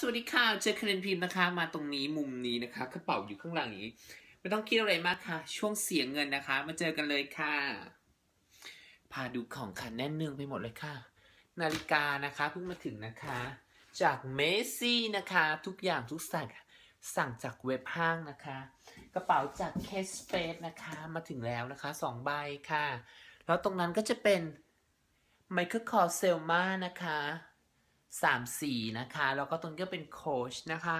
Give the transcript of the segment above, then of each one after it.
สวัสดีค่ะ เจอคารินพิมพ์นะคะ มาตรงนี้มุมนี้นะคะกระเป๋าอยู่ข้างหลังนี้ ไม่ต้องคิดอะไรมากค่ะ ช่วงเสียเงินนะคะ มาเจอกันเลยค่ะ พาดูของค่ะแน่นเนืองไปหมดเลยค่ะ นาฬิกานะคะเพิ่งมาถึงนะคะ จากเมซี่นะคะ ทุกอย่างทุกสั่งสั่งจากเว็บห้างนะคะ กระเป๋าจากเคสเ a สนะคะมาถึงแล้วนะคะสองใบค่ะ แล้วตรงนั้นก็จะเป็นไมเคิลคอร์เซลมานะคะ สามสีนะคะ แล้วก็ตรงนี้ก็เป็นโคชนะคะ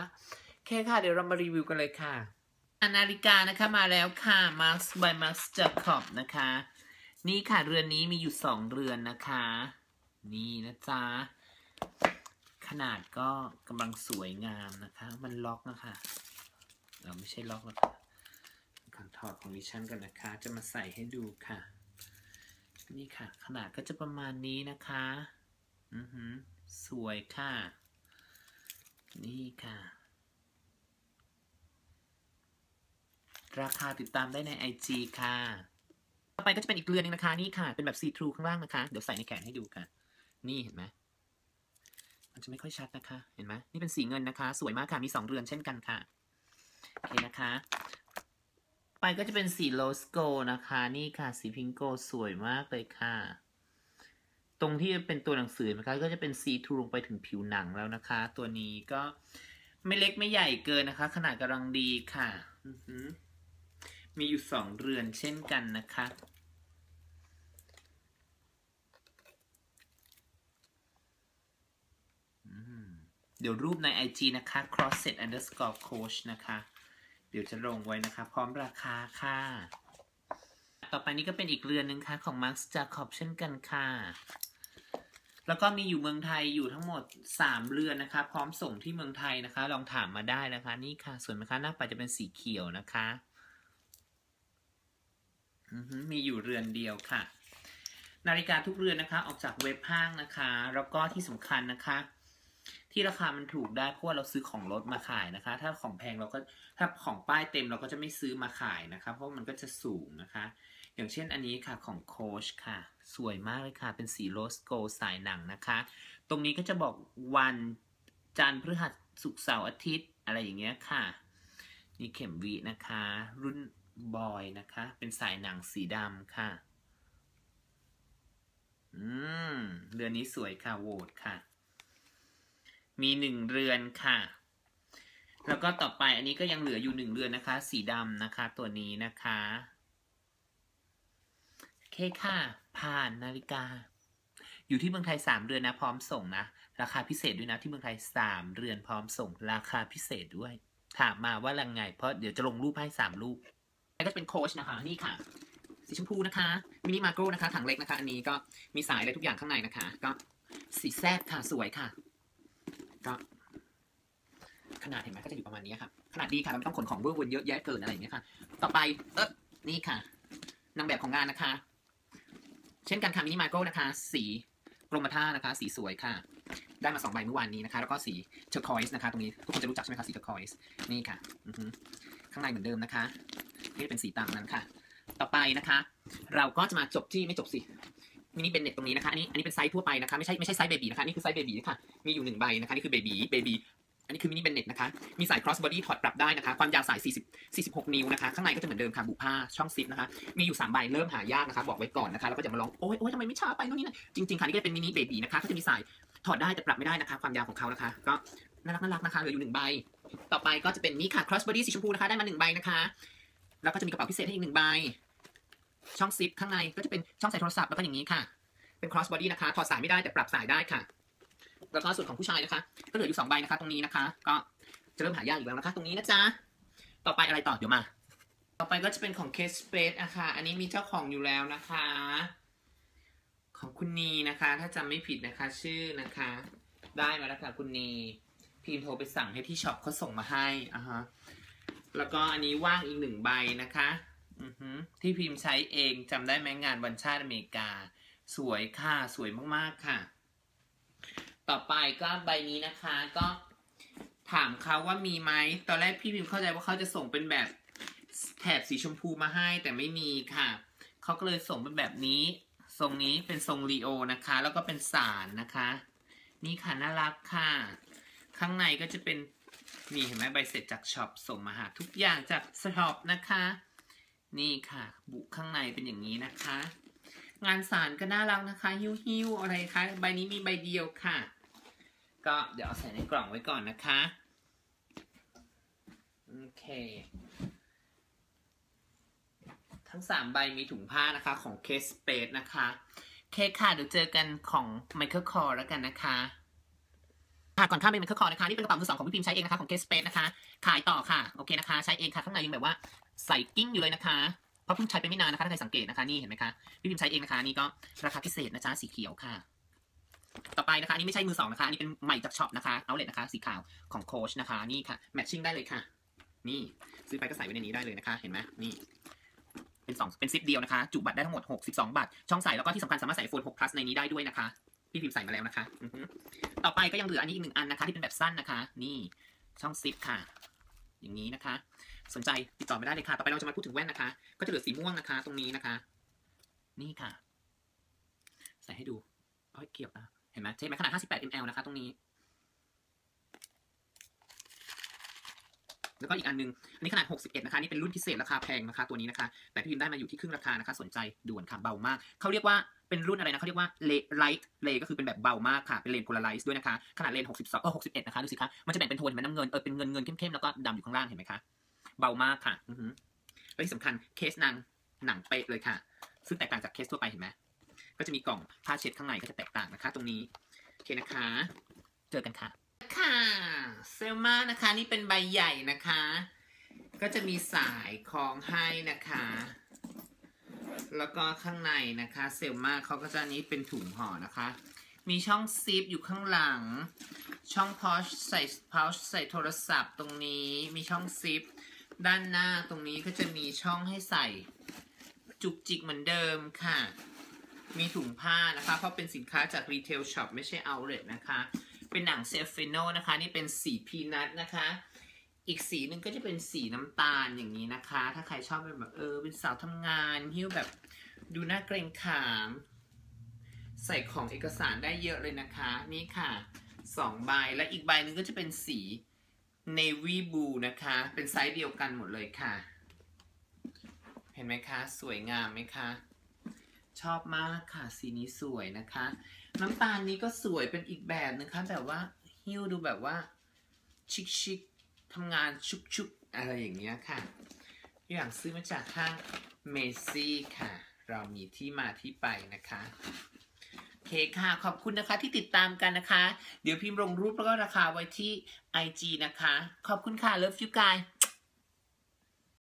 โอเคค่ะ เดี๋ยวเรามารีวิวกันเลยค่ะอนาฬิกานะคะมาแล้วค่ะ Max by Max Jacob นะคะ นี่ค่ะเรือนนี้มีอยู่สองเรือนนะคะ นี่นะจ๊ะ ขนาดก็กำลังสวยงามนะคะ มันล็อกนะคะเราไม่ใช่ล็อกแล้วค่ะก่อนถอดของดิฉันกันนะคะ จะมาใส่ให้ดูค่ะ นี่ค่ะ ขนาดก็จะประมาณนี้นะคะ อือหือ สวยค่ะ นี่ค่ะ ราคาติดตามได้ใน IG ค่ะ ต่อไปก็จะเป็นอีกเรือนนึงนะคะ นี่ค่ะ เป็นแบบซีทรูข้างล่างนะคะ เดี๋ยวใส่ในแขนให้ดูค่ะ นี่เห็นไหมมันจะไม่ค่อยชัดนะคะ เห็นไหมนี่เป็นสีเงินนะคะ สวยมากค่ะ มีสองเรือนเช่นกันค่ะ โอเคนะคะ ไปก็จะเป็นสีโลสโกนะคะ นี่ค่ะ สีพิงโกสวยมากเลยค่ะ ตรงที่เป็นตัวหนังสือนะคะก็จะเป็นซีทูลงไปถึงผิวหนังแล้วนะคะ ตัวนี้ก็ไม่เล็กไม่ใหญ่เกินนะคะ ขนาดกำลังดีค่ะมีอยู่สองเรือนเช่นกันนะคะเดี๋ยวรูปใน IG นะคะ crosset underscore coach นะคะ เดี๋ยวจะลงไว้นะคะ พร้อมราคาค่ะ ต่อไปนี้ก็เป็นอีกเรือนหนึ่งค่ะ ของ Max Jacob เช่นกันค่ะ แล้วก็มีอยู่เมืองไทยอยู่ทั้งหมด 3 เรือนนะคะ พร้อมส่งที่เมืองไทยนะคะ ลองถามมาได้นะคะ นี่ค่ะ ส่วนนะคะหน้าปัดจะเป็นสีเขียวนะคะมีอยู่เรือนเดียวค่ะ นาฬิกาทุกเรือนนะคะ ออกจากเว็บห้างนะคะ แล้วก็ที่สำคัญนะคะ ที่ราคามันถูกได้เพราะว่าเราซื้อของลดมาขายนะคะ ถ้าของแพงเราก็ถ้าของป้ายเต็มเราก็จะไม่ซื้อมาขายนะคะ เพราะมันก็จะสูงนะคะ อย่างเช่นอันนี้ค่ะของโคชค่ะ สวยมากเลยค่ะ เป็นสีโรสโกสายหนังนะคะ ตรงนี้ก็จะบอกวันจันทร์พฤหัสศุกร์เสาร์อาทิตย์อะไรอย่างเงี้ยค่ะ นี่เข็มวีนะคะ รุ่นบอยนะคะ เป็นสายหนังสีดำค่ะ อืม เรือนนี้สวยค่ะโหวตค่ะ มีหนึ่งเรือนค่ะ แล้วก็ต่อไปอันนี้ก็ยังเหลืออยู่หนึ่งเรือนนะคะ สีดำนะคะ ตัวนี้นะคะ เคค่ะ ผ่านนาฬิกา อยู่ที่เมืองไทยสามเรือนนะ พร้อมส่งนะ ราคาพิเศษด้วยนะที่เมืองไทยสามเรือนพร้อมส่ง ราคาพิเศษด้วย ถามมาว่ายังไง เพราะเดี๋ยวจะลงรูปให้สามรูปแล้วก็เป็นโค้ชนะคะ นี่ค่ะสีชมพูนะคะ มินิมาโกรนะคะ ถังเล็กนะคะ อันนี้ก็มีสายอะไรทุกอย่างข้างในนะคะ ก็สีแซดค่ะ สวยค่ะ ก็ขนาดเห็นไหมก็จะอยู่ประมาณนี้ค่ะ ขนาดดีค่ะ เราไม่ต้องขนของเวอร์วนเยอะแยะเกินอะไรอย่างเงี้ยค่ะ ต่อไป เออนี่ค่ะ นางแบบของงานนะคะ เช่นกันค่ะมินิมาโกรนะคะ สีกรมท่านะคะ สีสวยค่ะ ได้มาสองใบเมื่อวานนี้นะคะ แล้วก็สีเทอร์คอยส์นะคะ ตรงนี้ทุกคนจะรู้จักใช่ไหมคะสีเทอร์คอยส์นี่ค่ะข้างในเหมือนเดิมนะคะ นี่เป็นสีตามนั้นค่ะ ต่อไปนะคะ เราก็จะมาจบที่ไม่จบสิมินิเป็นเน็ตตรงนี้นะคะอันนี้อันนี้เป็นไซส์ทั่วไปนะคะไม่ใช่ไม่ใช่ไซส์เบบีนะคะนี่คือไซส์เบบีค่ะมีอยู่หนึ่งใบนะคะนี่คือเบบีเบบี อันนี้คือมินิเป็นเน็ตนะคะ มีสาย cross body ถอดปรับได้นะคะ ความยาวสาย 40 46 นิ้วนะคะ ข้างในก็จะเหมือนเดิมค่ะ บุผ้า ช่องซิปนะคะ มีอยู่ 3 ใบ เริ่มหายากนะคะ บอกไว้ก่อนนะคะ แล้วก็จะมาลอง โอ๊ยโอ๊ยทำไมไม่ช้าไปโน่นนี่นะจริง ๆ ค่ะนี่ก็เป็นมินิเบบีนะคะ ก็จะมีสายถอดได้แต่ปรับไม่ได้นะคะ ความยาวของเขานะคะ ก็น่ารักน่ารักนะคะ เหลืออยู่หนึ่งใบ ต่อไปก็จะเป็นนี่ค่ะ cross body สีชมพูนะคะ ได้มาหนึ่งใบนะคะ แล้วก็จะมีกระเป๋าพิเศษให้อีกหนึ่งใบ ช่องซิปข้างในก็จะเป็นช่องใส่โทรศัพท์แล้วก็อย่างนี้ค่ะ เป็น cross body นะคะถอดสายไม่ได้แต่ปรับสายได้ค่ะ แล้วก็ส่วนของผู้ชายนะคะ ก็เหลืออยู่สองใบนะคะ ตรงนี้นะคะ ก็จะเริ่มหายากอีกแล้วนะคะ ตรงนี้นะจ๊ะ ต่อไปอะไรต่อเดี๋ยวมา ต่อไปก็จะเป็นของ Case Space อะค่ะอันนี้มีเจ้าของอยู่แล้วนะคะ ของคุณนีนะคะ ถ้าจำไม่ผิดนะคะ ชื่อนะคะ ได้มาแล้วค่ะคุณนีพิมพ์โทรไปสั่งให้ที่ช็อปเขาส่งมาให้อะฮะแล้วก็อันนี้ว่างอีกหนึ่งใบนะคะอือฮึที่พิมพ์ใช้เองจำได้ไหมงานวันชาติอเมริกา สวยค่ะ สวยมากๆค่ะ ต่อไปก็ใบนี้นะคะ ก็ถามเขาว่ามีไหม ตอนแรกพี่พิมเข้าใจว่าเขาจะส่งเป็นแบบแถบสีชมพูมาให้แต่ไม่มีค่ะ เขาก็เลยส่งเป็นแบบนี้ ทรงนี้เป็นทรงลีโอนะคะ แล้วก็เป็นสารนะคะ นี่ค่ะน่ารักค่ะ ข้างในก็จะเป็นนี่เห็นไหมใบเสร็จจากช็อปส่งมาหาทุกอย่างจากช็อปนะคะ นี่ค่ะ บุข้างในเป็นอย่างนี้นะคะ งานสารก็น่ารักนะคะฮิ้วฮิ้วๆอะไรคะ ใบนี้มีใบเดียวค่ะ ก็เดี๋ยวเอาใส่ในกล่องไว้ก่อนนะคะ โอเค ทั้งสามใบมีถุงผ้านะคะของเคสเปดนะคะ เคค่ะเดี๋ยวเจอกันของไมเคิลคอร์แล้วกันนะคะค่ะก่อนข้ามไปไมเคิลคอร์นะคะนี่เป็นกระเป๋ามือสองของพี่พิมใช้เองนะคะของเคสเปดนะคะ ขายต่อค่ะโอเคนะคะ ใช้เองค่ะข้างในยังแบบว่าใส่กิ้งอยู่เลยนะคะเพราะเพิ่งใช้ไปไม่นานนะคะถ้าใครสังเกตนะคะนี่เห็นไหมคะพี่พิมใช้เองนะคะนี่ก็ราคาพิเศษนะจ๊ะสีเขียวค่ะ ต่อไปนะคะ อันนี้ไม่ใช่มือสองนะคะ อันนี้เป็นใหม่จากช็อปนะคะเอาเลยนะคะ สีขาวของโคชนะคะ นี่ค่ะ แมทชิ่งได้เลยค่ะ นี่ซื้อไปก็ใส่ไว้ในนี้ได้เลยนะคะ เห็นไหมนี่ เป็นสองเป็นซิปเดียวนะคะ จุบัตรได้ทั้งหมด62บาท ช่องใส่แล้วก็ที่สำคัญสามารถใส่โฟน6 plus ในนี้ได้ด้วยนะคะ พี่พิมพ์ใส่มาแล้วนะคะ ต่อไปก็ยังเหลืออันนี้อีกหนึ่งอันนะคะ ที่เป็นแบบสั้นนะคะ นี่ช่องซิปค่ะ อย่างนี้นะคะ สนใจติดต่อไม่ได้เลยค่ะ ต่อไปเราจะมาพูดถึงแว่นนะคะ ก็จะเหลือสีม่วงนะคะ ตรงนี้นะคะ นี่ค่ะ ใส่ให้ดูเอ้ยเกี่ยวนะ ห็นไหมใช่ไหมขนาด 58 ml นะคะ ตรงนี้ แล้วก็อีกอันหนึง อันนี้ขนาด 61 นะคะ นี่เป็นรุ่นพิเศษราคาแพงนะคะ ตัวนี้นะคะ แต่พี่พิมได้มาอยู่ที่ครึ่งราคานะคะ สนใจด่วนค่ะ เบามาก เขาเรียกว่าเป็นรุ่นอะไรนะเขาเรียกว่าเลไลท์เลก็คือเป็นแบบเบามากค่ะ เป็นเลนโพลาไรซ์ด้วยนะคะ ขนาดเลน 62เออ61 นะคะ ดูสิคะ มันจะแบ่งเป็นโทนเห็นน้ำเงิน เออ เป็นเงินเงินเข้มๆ แล้วก็ดำอยู่ข้างล่าง เห็นไหมคะ เบามากค่ะ อือฮึและที่สำคัญเคสนางหนังเป๊ะเลยค่ะ ซึ่งแตกต่างจากเคสทั่วไปเห็นไหม ก็จะมีกล่องผ้าเช็ดข้างในก็จะแตกต่างนะคะ ตรงนี้โอเคนะคะ เจอกันค่ะ ค่ะเซลมานะคะนี่เป็นใบใหญ่นะคะ ก็จะมีสายคล้องให้นะคะ แล้วก็ข้างในนะคะ เซลมาเขาก็จะนนี้เป็นถุงห่อนะคะ มีช่องซิปอยู่ข้างหลัง ช่องพอชใส่พอชใส่โทรศัพท์ตรงนี้มีช่องซิปด้านหน้าตรงนี้ก็จะมีช่องให้ใส่จุกจิกเหมือนเดิมค่ะ มีถุงผ้านะคะ เพราะเป็นสินค้าจากรีเทลช็อปไม่ใช่เอาเล t นะคะ เป็นหนังเซฟเฟโนนะคะ นี่เป็นสีพีนัทนะคะ อีกสีหนึ่งก็จะเป็นสีน้ำตาลอย่างนี้นะคะ ถ้าใครชอบเป็นแบบเออเป็นสาวทำงานหิ้วแบบดูน่าเกรงขาม ใส่ของเอกสารได้เยอะเลยนะคะ นี่ค่ะสองใบและอีกใบหนึ่งก็จะเป็นสี navy blue นะคะ เป็นไซส์เดียวกันหมดเลยค่ะ เห็นไหมคะ สวยงามไหมคะ ชอบมากค่ะ สีนี้สวยนะคะ น้ำตาลนี้ก็สวยเป็นอีกแบบนะคะแบบว่าหิ้วดูแบบว่า ชิคชิคทำงานชุกชุกอะไรอย่างเงี้ยค่ะอย่างซื้อมาจากห้างเมซี่ค่ะ เรามีที่มาที่ไปนะคะเคค่ะ ขอบคุณนะคะที่ติดตามกันนะคะ เดี๋ยวพิมพ์ลงรูปแล้วก็ราคาไว้ที่ IG นะคะ ขอบคุณค่ะ Love you guys